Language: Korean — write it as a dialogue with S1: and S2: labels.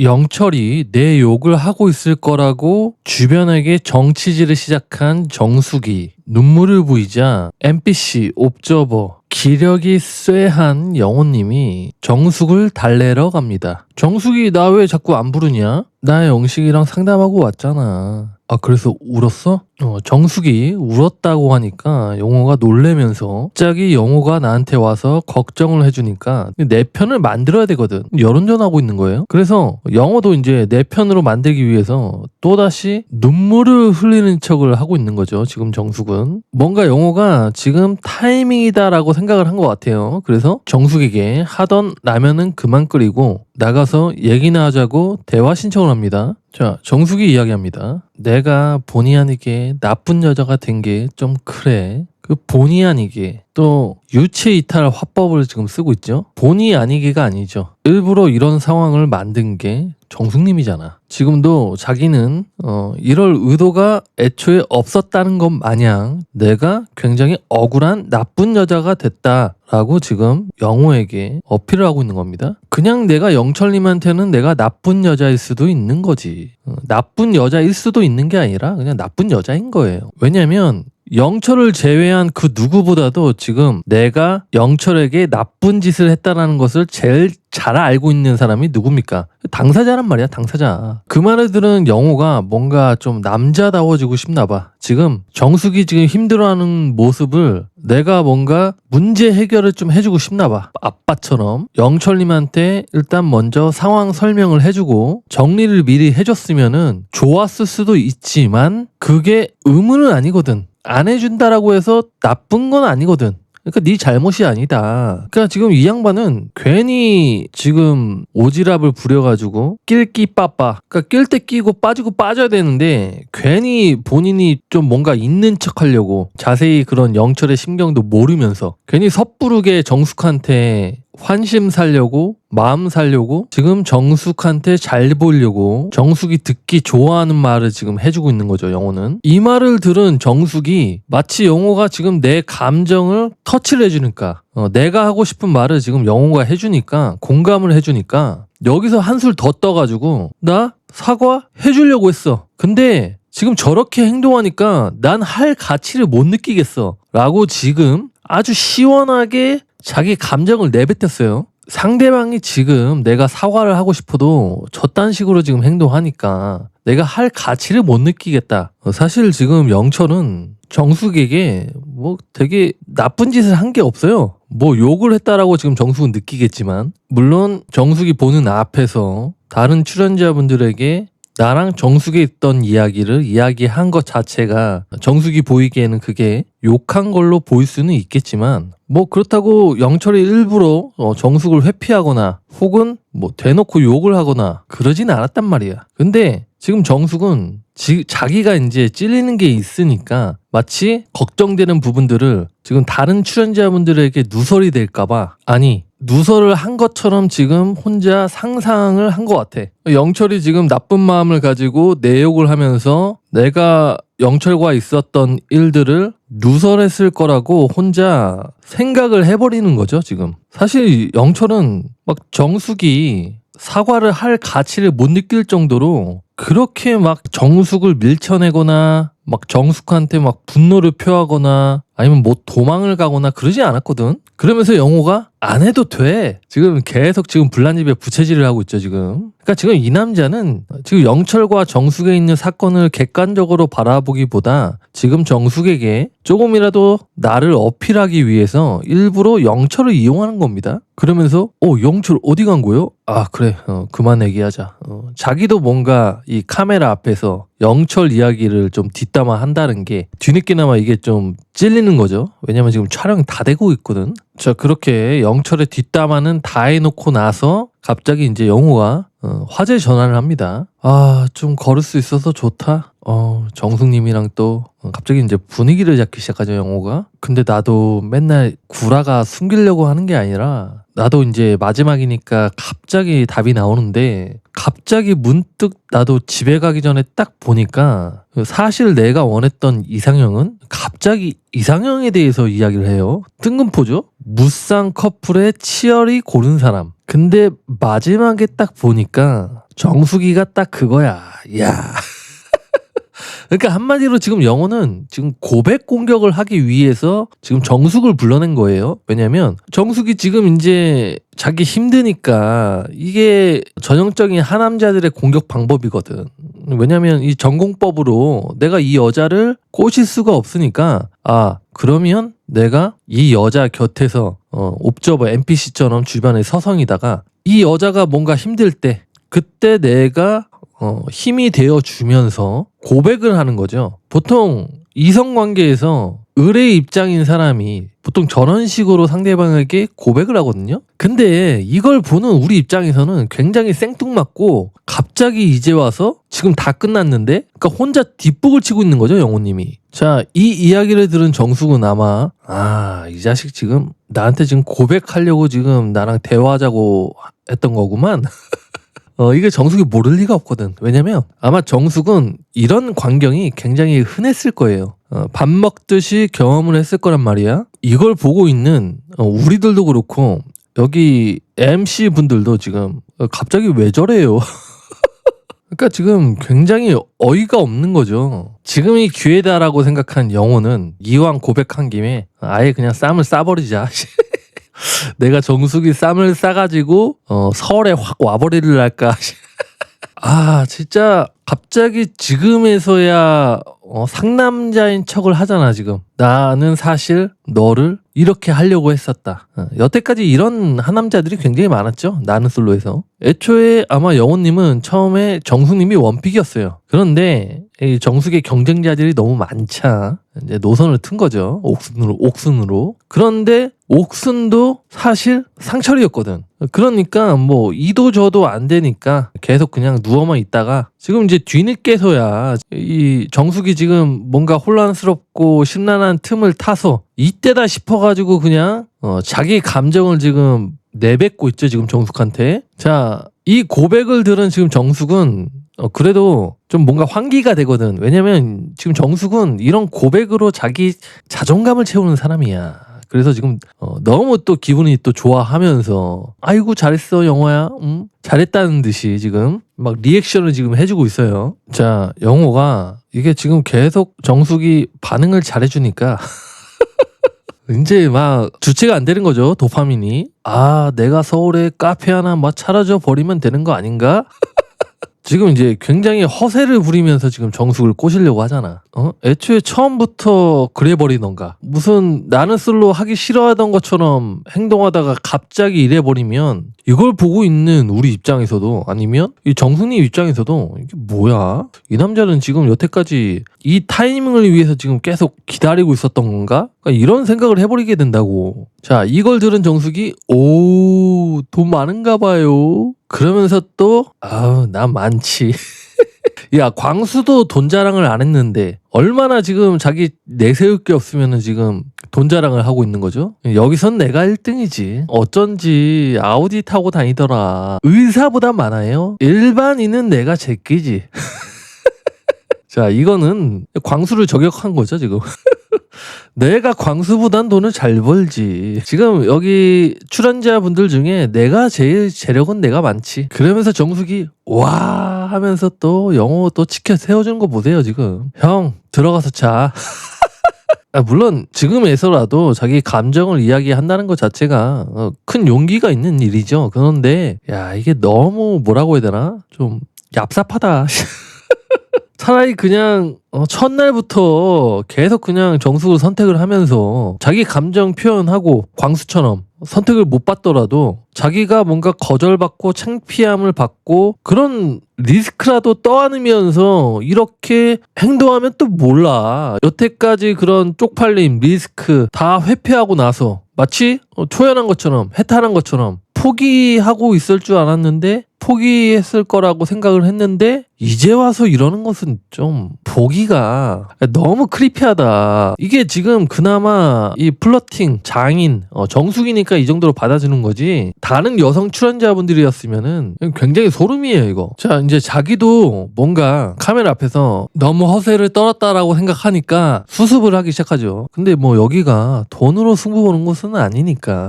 S1: 영철이 내 욕을 하고 있을 거라고 주변에게 정치질을 시작한 정수기 눈물을 보이자 NPC 옵저버 기력이 쇠한 영호님이 정숙을 달래러 갑니다. 정숙이 나 왜 자꾸 안 부르냐? 나 영식이랑 상담하고 왔잖아. 아 그래서 울었어? 어, 정숙이 울었다고 하니까 영호가 놀래면서 갑자기 영호가 나한테 와서 걱정을 해주니까 내 편을 만들어야 되거든. 여론전하고 있는 거예요. 그래서 영호도 이제 내 편으로 만들기 위해서 또다시 눈물을 흘리는 척을 하고 있는 거죠. 지금 정숙은. 뭔가 영호가 지금 타이밍이다라고 생각을 한 것 같아요. 그래서 정숙에게 하던 라면은 그만 끓이고 나가서 얘기나 하자고 대화 신청을 합니다. 자, 정숙이 이야기합니다. 내가 본의 아니게 나쁜 여자가 된 게 좀 그래. 그 본의 아니게 또 유체 이탈 화법을 지금 쓰고 있죠. 본의 아니게가 아니죠. 일부러 이런 상황을 만든 게 정숙님이잖아. 지금도 자기는 어, 이럴 의도가 애초에 없었다는 것 마냥 내가 굉장히 억울한 나쁜 여자가 됐다라고 지금 영호에게 어필을 하고 있는 겁니다. 그냥 내가 영철님한테는 내가 나쁜 여자일 수도 있는 거지. 어, 나쁜 여자일 수도 있는 게 아니라 그냥 나쁜 여자인 거예요. 왜냐면 영철을 제외한 그 누구보다도 지금 내가 영철에게 나쁜 짓을 했다라는 것을 제일 잘 알고 있는 사람이 누굽니까? 당사자란 말이야, 당사자. 그 말을 들은 영호가 뭔가 좀 남자다워지고 싶나 봐. 지금 정숙이 지금 힘들어하는 모습을 내가 뭔가 문제 해결을 좀 해주고 싶나 봐. 아빠처럼 영철님한테 일단 먼저 상황 설명을 해주고 정리를 미리 해줬으면은 좋았을 수도 있지만 그게 의무는 아니거든. 안 해준다라고 해서 나쁜 건 아니거든. 그러니까 네 잘못이 아니다. 그러니까 지금 이 양반은 괜히 지금 오지랖을 부려가지고 낄끼 빠빠. 그러니까 낄 때 끼고 빠지고 빠져야 되는데 괜히 본인이 좀 뭔가 있는 척하려고 자세히 그런 영철의 심경도 모르면서 괜히 섣부르게 정숙한테 환심 살려고 마음 살려고 지금 정숙한테 잘 보려고 정숙이 듣기 좋아하는 말을 지금 해주고 있는 거죠 영호는. 이 말을 들은 정숙이 마치 영호가 지금 내 감정을 터치를 해주니까 어, 내가 하고 싶은 말을 지금 영호가 해주니까 공감을 해주니까 여기서 한술 더 떠가지고 나 사과 해주려고 했어. 근데 지금 저렇게 행동하니까 난 할 가치를 못 느끼겠어. 라고 지금 아주 시원하게 자기 감정을 내뱉었어요. 상대방이 지금 내가 사과를 하고 싶어도 저딴 식으로 지금 행동하니까 내가 할 가치를 못 느끼겠다. 어, 사실 지금 영철은 정숙에게 뭐 되게 나쁜 짓을 한 게 없어요. 뭐 욕을 했다라고 지금 정숙은 느끼겠지만 물론 정숙이 보는 앞에서 다른 출연자분들에게 나랑 정숙이 있던 이야기를 이야기한 것 자체가 정숙이 보이기에는 그게 욕한 걸로 보일 수는 있겠지만 뭐 그렇다고 영철이 일부러 어, 정숙을 회피하거나 혹은 뭐 대놓고 욕을 하거나 그러진 않았단 말이야. 근데 지금 정숙은 지, 자기가 이제 찔리는 게 있으니까 마치 걱정되는 부분들을 지금 다른 출연자분들에게 누설이 될까봐 아니 누설을 한 것처럼 지금 혼자 상상을 한 것 같아. 영철이 지금 나쁜 마음을 가지고 내욕을 하면서 내가 영철과 있었던 일들을 누설했을 거라고 혼자 생각을 해버리는 거죠, 지금. 사실 영철은 막 정숙이 사과를 할 가치를 못 느낄 정도로 그렇게 막 정숙을 밀쳐내거나 막 정숙한테 막 분노를 표하거나 아니면 뭐 도망을 가거나 그러지 않았거든. 그러면서 영호가 안 해도 돼. 지금 계속 지금 불난집에 부채질을 하고 있죠, 지금. 그러니까 지금 이 남자는 지금 영철과 정숙에 있는 사건을 객관적으로 바라보기보다 지금 정숙에게 조금이라도 나를 어필하기 위해서 일부러 영철을 이용하는 겁니다. 그러면서 어 영철 어디 간 거요? 아 그래 어, 그만 얘기하자. 어, 자기도 뭔가 이 카메라 앞에서 영철 이야기를 좀 뒷담화 한다는 게 뒤늦게나마 이게 좀 찔리는 거죠. 왜냐면 지금 촬영 다 되고 있거든. 자 그렇게 영철의 뒷담화는 다 해놓고 나서 갑자기 이제 영호가 어, 화제 전환을 합니다. 아 좀 걸을 수 있어서 좋다. 어 정숙님이랑 또 어, 갑자기 이제 분위기를 잡기 시작하죠 영호가. 근데 나도 맨날 구라가 숨기려고 하는 게 아니라 나도 이제 마지막이니까 갑자기 답이 나오는데 갑자기 문득 나도 집에 가기 전에 딱 보니까 사실 내가 원했던 이상형은 갑자기 이상형에 대해서 이야기를 해요. 뜬금포죠? 무쌍 커플의 치열이 고른 사람. 근데 마지막에 딱 보니까 정수기가 딱 그거야. 야. 그러니까 한마디로 지금 영호는 지금 고백 공격을 하기 위해서 지금 정숙을 불러낸 거예요. 왜냐면 정숙이 지금 이제 자기 힘드니까 이게 전형적인 하남자들의 공격 방법이거든. 왜냐면 이 전공법으로 내가 이 여자를 꼬실 수가 없으니까 아 그러면 내가 이 여자 곁에서 어, 옵저버 NPC처럼 주변에 서성이다가 이 여자가 뭔가 힘들 때 그때 내가 어, 힘이 되어 주면서 고백을 하는 거죠. 보통 이성 관계에서 의뢰 입장인 사람이 보통 저런 식으로 상대방에게 고백을 하거든요. 근데 이걸 보는 우리 입장에서는 굉장히 생뚱맞고 갑자기 이제 와서 지금 다 끝났는데 그러니까 혼자 뒷북을 치고 있는 거죠, 영호님이. 자, 이 이야기를 들은 정숙은 아마 아, 이 자식 지금 나한테 지금 고백하려고 지금 나랑 대화하자고 했던 거구만. 어, 이게 정숙이 모를 리가 없거든. 왜냐면 아마 정숙은 이런 광경이 굉장히 흔했을 거예요. 어, 밥 먹듯이 경험을 했을 거란 말이야. 이걸 보고 있는 어, 우리들도 그렇고 여기 MC 분들도 지금 어, 갑자기 왜 저래요? 그러니까 지금 굉장히 어이가 없는 거죠. 지금이 기회다라고 생각한 영호는 이왕 고백한 김에 아예 그냥 쌈을 싸버리자. 내가 정수기 쌈을 싸가지고 어, 서울에 확 와버리를 할까. 아 진짜 갑자기 지금에서야 어, 상남자인 척을 하잖아 지금. 나는 사실 너를 이렇게 하려고 했었다. 어, 여태까지 이런 하남자들이 굉장히 많았죠. 나는 솔로에서. 애초에 아마 영호님은 처음에 정숙님이 원픽이었어요. 그런데 이 정숙의 경쟁자들이 너무 많자 이제 노선을 튼 거죠. 옥순으로 옥순으로. 그런데 옥순도 사실 상철이었거든. 그러니까 뭐 이도 저도 안 되니까 계속 그냥 누워만 있다가 지금 이제 뒤늦게서야 이 정숙이 지금 뭔가 혼란스럽고 심란한 틈을 타서 이때다 싶어가지고 그냥 어 자기 감정을 지금 내뱉고 있죠 지금 정숙한테. 자 이 고백을 들은 지금 정숙은 어, 그래도 좀 뭔가 환기가 되거든. 왜냐면 지금 정숙은 이런 고백으로 자기 자존감을 채우는 사람이야. 그래서 지금 어, 너무 또 기분이 또 좋아하면서 아이고 잘했어 영호야, 응? 잘했다는 듯이 지금 막 리액션을 지금 해주고 있어요. 자 영호가 이게 지금 계속 정숙이 반응을 잘해주니까 이제 막 주체가 안 되는 거죠 도파민이. 아 내가 서울에 카페 하나 막 차려줘 버리면 되는 거 아닌가? 지금 이제 굉장히 허세를 부리면서 지금 정숙을 꼬시려고 하잖아. 어? 애초에 처음부터 그래버리던가. 무슨 나는 솔로 하기 싫어하던 것처럼 행동하다가 갑자기 이래버리면 이걸 보고 있는 우리 입장에서도 아니면 이 정숙님 입장에서도 이게 뭐야? 이 남자는 지금 여태까지 이 타이밍을 위해서 지금 계속 기다리고 있었던 건가? 그러니까 이런 생각을 해버리게 된다고. 자, 이걸 들은 정숙이 오, 돈 많은가 봐요. 그러면서 또 아우, 나 많지. 야, 광수도 돈 자랑을 안 했는데 얼마나 지금 자기 내세울 게 없으면은 지금 돈 자랑을 하고 있는 거죠? 여기선 내가 1등이지. 어쩐지 아우디 타고 다니더라. 의사보다 많아요. 일반인은 내가 제끼지. 자, 이거는 광수를 저격한 거죠, 지금. 내가 광수보단 돈을 잘 벌지. 지금 여기 출연자분들 중에 내가 제일 재력은 내가 많지. 그러면서 정숙이 와 하면서 또 영어 또 치켜 세워주는 거 보세요, 지금. 형, 들어가서 자. 아, 물론 지금에서라도 자기 감정을 이야기한다는 것 자체가 어, 큰 용기가 있는 일이죠. 그런데 야 이게 너무 뭐라고 해야 되나 좀 얍삽하다. 차라리 그냥 어, 첫날부터 계속 그냥 정숙을 선택을 하면서 자기 감정 표현하고 광수처럼 선택을 못 받더라도 자기가 뭔가 거절받고 창피함을 받고 그런 리스크라도 떠안으면서 이렇게 행동하면 또 몰라. 여태까지 그런 쪽팔림, 리스크 다 회피하고 나서 마치 어, 초연한 것처럼 해탈한 것처럼 포기하고 있을 줄 알았는데 포기했을 거라고 생각을 했는데 이제 와서 이러는 것은 좀 보기가 너무 크리피하다. 이게 지금 그나마 이 플러팅 장인 어, 정숙이니까 이 정도로 받아주는 거지. 다른 여성 출연자분들이었으면은 굉장히 소름이에요 이거. 자 이제 자기도 뭔가 카메라 앞에서 너무 허세를 떨었다라고 생각하니까 수습을 하기 시작하죠. 근데 뭐 여기가 돈으로 승부 보는 곳은 아니니까